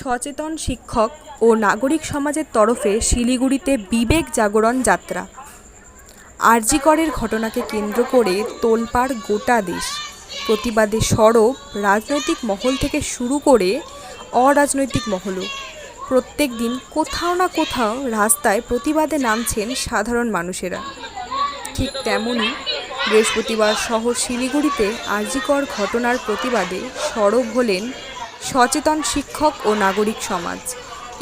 সচেতন শিক্ষক ও নাগরিক সমাজের তরফে শিলিগুড়িতে বিবেক জাগরণ যাত্রা। আরজিকরের ঘটনাকে কেন্দ্র করে তোলপাড় গোটা দেশ। প্রতিবাদে সরব রাজনৈতিক মহল থেকে শুরু করে অরাজনৈতিক মহলও। প্রত্যেক দিন কোথাও না কোথাও রাস্তায় প্রতিবাদে নামছেন সাধারণ মানুষেরা। ঠিক তেমনই বৃহস্পতিবার শহর শিলিগুড়িতে আরজিকর ঘটনার প্রতিবাদে সরব হলেন সচেতন শিক্ষক ও নাগরিক সমাজ।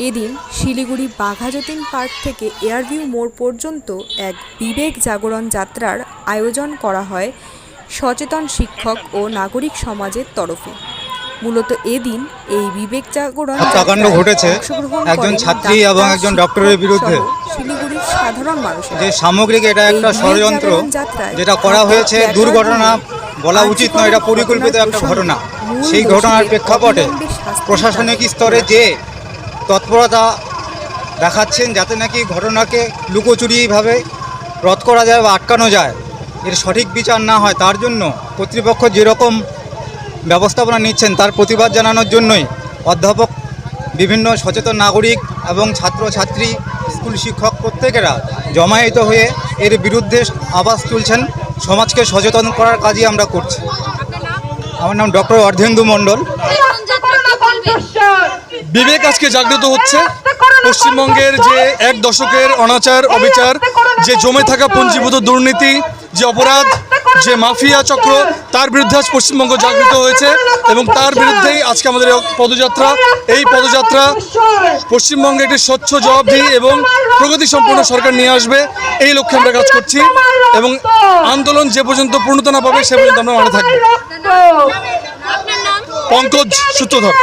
এদিন শিলিগুড়ি বাঘাযতীন পার্ক থেকে এয়ারভিউ মোড় পর্যন্ত এক বিবেক জাগরণ যাত্রার আয়োজন করা হয় সচেতন শিক্ষক ও নাগরিক সমাজের তরফে। মূলত এদিন এই বিবেক জাগরণ হত্যাকাণ্ড ঘটেছে। একজন ছাত্রী এবং একজন ডক্টরের বিরুদ্ধে। শিলিগুড়ির সাধারণ মানুষেরা। যে সামগ্রিক এটা একটা ষড়যন্ত্র যেটা করা হয়েছে দুর্ঘটনা বলা উচিত নয় এটা পরিকল্পিত একটা ঘটনা। সেই ঘটনার প্রেক্ষাপটে প্রশাসনিক স্তরে যে তৎপরতা দেখাচ্ছেন যাতে নাকি ঘটনাকে লুকোচুরিভাবে রদ করা যায় বা আটকানো যায় এর সঠিক বিচার না হয় তার জন্য কর্তৃপক্ষ যেরকম ব্যবস্থাপনা নিচ্ছেন তার প্রতিবাদ জানানোর জন্যই অধ্যাপক বিভিন্ন সচেতন নাগরিক এবং ছাত্রছাত্রী স্কুল শিক্ষক প্রত্যেকেরা জমায়েত হয়ে এর বিরুদ্ধে আওয়াজ তুলছেন। সমাজকে সচেতন করার কাজই আমরা করছি। আমার নাম ডক্টর অর্ধেন্দু মণ্ডল। বিবেক আজকে জাগ্রত হচ্ছে। পশ্চিমবঙ্গের যে এক দশকের অনাচার, অবিচার, যে জমে থাকা পুঞ্জীভূত দুর্নীতি, যে অপরাধ, যে মাফিয়া চক্র, তার বিরুদ্ধে আজ পশ্চিমবঙ্গ জাগ্রত হয়েছে এবং তার বিরুদ্ধেই আজকে আমাদের পদযাত্রা। এই পদযাত্রা পশ্চিমবঙ্গে একটি স্বচ্ছ জবাবদিহি এবং প্রগতি সম্পন্ন সরকার নিয়ে আসবে এই লক্ষ্যে আমরা কাজ করছি এবং আন্দোলন যে পর্যন্ত পূর্ণতা না পাবে সে পর্যন্ত আমরা মাঠে থাকব। পঙ্কজ সূত্রধর।